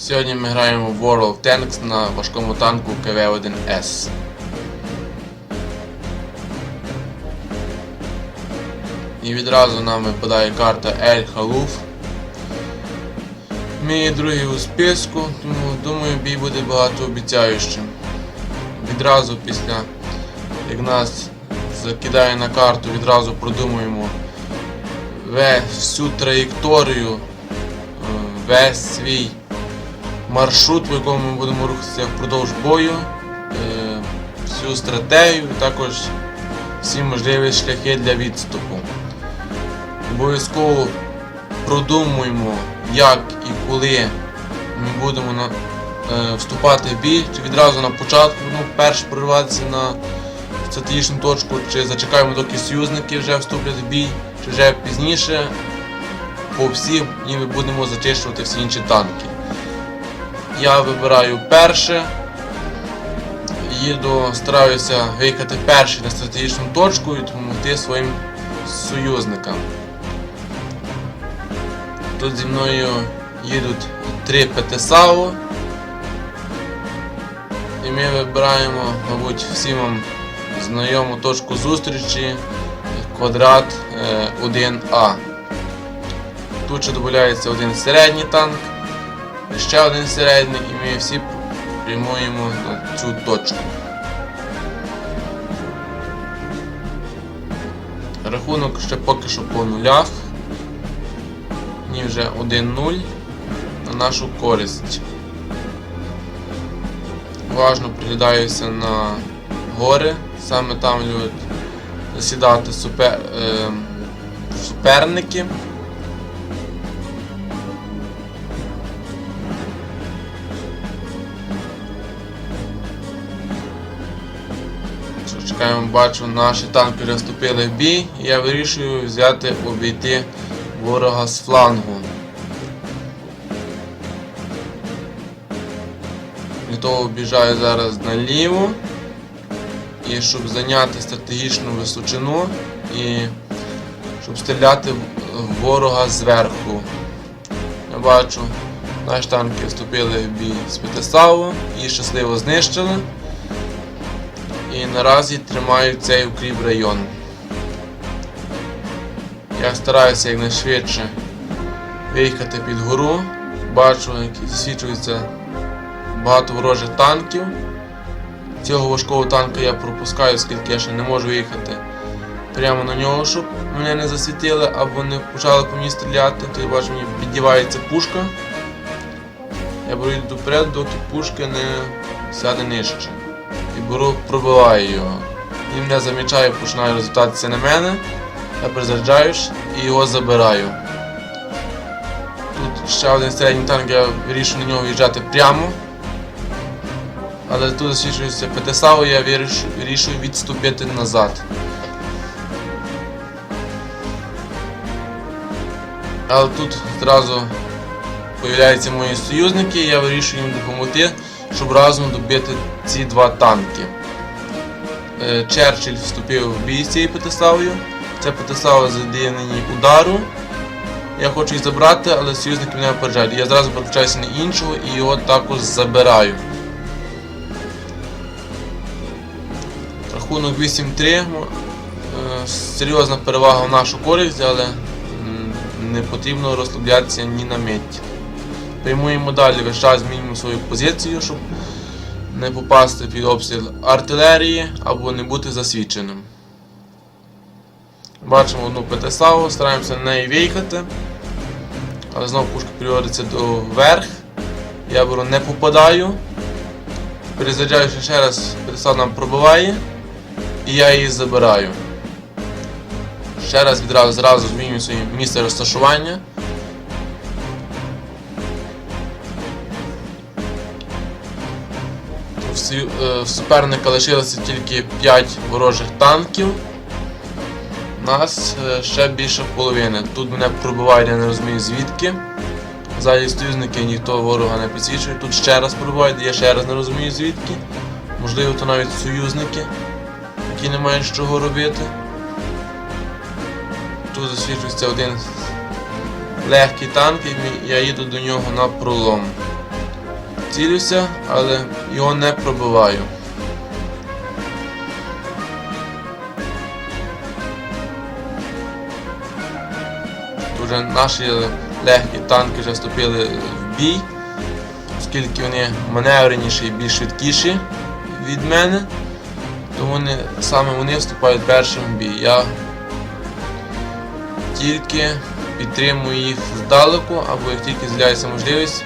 Сьогодні ми граємо в World of Tanks на важкому танку КВ-1С. І відразу нам випадає карта Ель Халуф. Ми другий у списку, тому думаю бій буде багатообіцяючим. Відразу після як нас закидає на карту, відразу продумуємо всю траєкторію, е, весь свій маршрут, по якому ми будемо рухатися впродовж бою, е, всю стратегію, також всі можливі шляхи для відступу. Обов'язково продумуємо, як і коли ми будемо на, е, вступати в бій, чи відразу на початку, ну, перш прориватися на стратегічну точку, чи зачекаємо, доки союзники вже вступлять в бій, чи вже пізніше по всіх ніби будемо зачищувати всі інші танки. Я вибираю перше. Їду, стараюся виїхати перший на стратегічну точку і допомогти своїм союзникам. Тут зі мною їдуть три ПТСАУ. І ми вибираємо, мабуть, всім вам знайому точку зустрічі квадрат е, 1А. Тут ще додається один середній танк, ще один середній, і ми всі прямуємо на цю точку. Рахунок ще поки що по нулях. Ні вже 1-0 на нашу користь. Уважно приглядаюся на гори, саме там люблять засідати супер, е, суперники. Чекаємо, бачу, наші танки вступили в бій, і я вирішую взяти обійти ворога з флангу. Для того обіжаю зараз наліво. І щоб зайняти стратегічну височину і щоб стріляти в ворога зверху. Я бачу, наші танки вступили в бій з П'ятисаву і щасливо знищили. І наразі тримають цей укріп район. Я стараюся якнайшвидше виїхати під гору. Бачу, як засвічується багато ворожих танків. Цього важкого танка я пропускаю, оскільки я ще не можу їхати прямо на нього, щоб мене не засвітили або не почали по мені стріляти. То я бачу, мені піддівається пушка. Я беру йду вперед, доки пушка не сяде нижче. І беру, пробиваю його. Він мене замічає, починає розвертатися на мене. Я перезаряджаюсь і його забираю. Тут ще один середній танк, я вирішую на нього в'їжджати прямо. Але тут засвідчується ПТСАУ, я виріш- вирішую відступити назад. Але тут одразу з'являються мої союзники, я вирішую їм допомогти, щоб разом добити ці два танки. Е, Черчилль вступив в бій з цією ПТСАУю. Це ПТСАУ задіє на удару. Я хочу їх забрати, але союзники мене опереджають. Я зразу переключаюся на іншого і його також забираю. Рахунок 8-3. е, Серйозна перевага в нашу користь, але не потрібно розслаблятися ні на мить. Прямуємо далі, весь час змінюємо свою позицію, щоб не попасти під обстріл артилерії або не бути засвідченим. Бачимо одну ПТСАУ, стараємося на неї виїхати. Але знову пушка переводиться доверх. Я беру не попадаю. Перезаряджаюся ще раз, ПТСАУ нам пробиває. І я її забираю. Ще раз відразу зразу змінюю своє місце розташування. Е, В суперника лишилося тільки 5 ворожих танків. Нас е, ще більше половини. Тут мене пробивають, я не розумію звідки. Ззаді союзники ніхто ворога не підсвічує. Тут ще раз пробивають, я ще раз не розумію звідки. Можливо, то навіть союзники які не мають чого робити. Тут засвідчується один легкий танк, і я їду до нього на пролом. Цілюся, але його не пробиваю. Вже наші легкі танки вже вступили в бій, оскільки вони маневреніші і більш швидкіші від мене, то вони, саме вони вступають першим в бій. Я тільки підтримую їх здалеку, або як тільки з'являється можливість,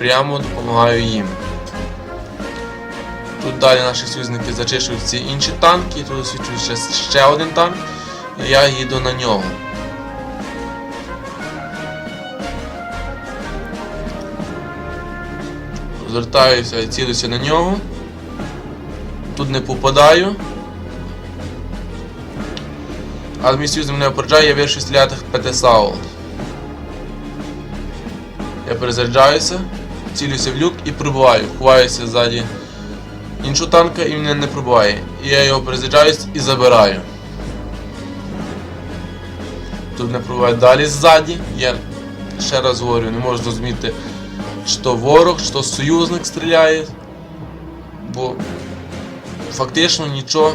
прямо допомагаю їм. Тут далі наші союзники зачищують ці інші танки, тут освічують ще, один танк, і я їду на нього. Звертаюся і цілюся на нього. Тут не попадаю. Але мій союзник мене опереджає, я вирішив стріляти ПТ-САУ. Я перезаряджаюся, цілюся в люк і пробиваю. Ховаюся ззаді іншого танка і мене не пробиває. І я його перезаряджаюсь і забираю. Тут не пробиває далі ззаді. Я ще раз говорю, не можу зрозуміти, то ворог, то союзник стріляє. Бо фактично нічого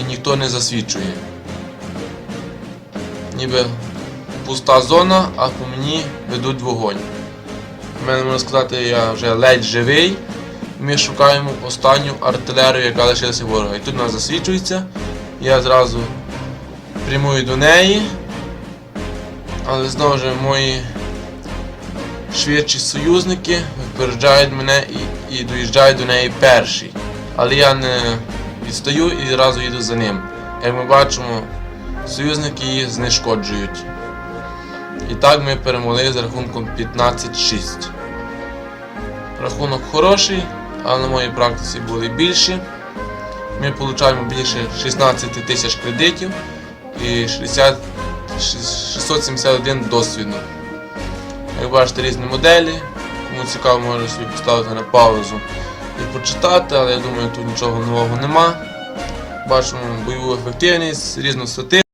і ніхто не засвідчує. Ніби пуста зона, а по мені ведуть вогонь. Мене можна сказати, я вже ледь живий. Ми шукаємо останню артилерію, яка лишилася ворога. І тут вона засвічується. Я зразу прямую до неї. Але знову ж мої швидші союзники випереджають мене і, і доїжджають до неї перші. Але я не відстаю і одразу їду за ним. Як ми бачимо, союзники її знешкоджують. І так ми перемогли з рахунком 15-6. Рахунок хороший, але на моїй практиці були більші. Ми отримуємо більше 16 тисяч кредитів і 60, 671 досвіду. Як бачите, різні моделі. Кому цікаво, може собі поставити на паузу і почитати, але я думаю, тут нічого нового нема. Бачимо бойову ефективність, різну статистику.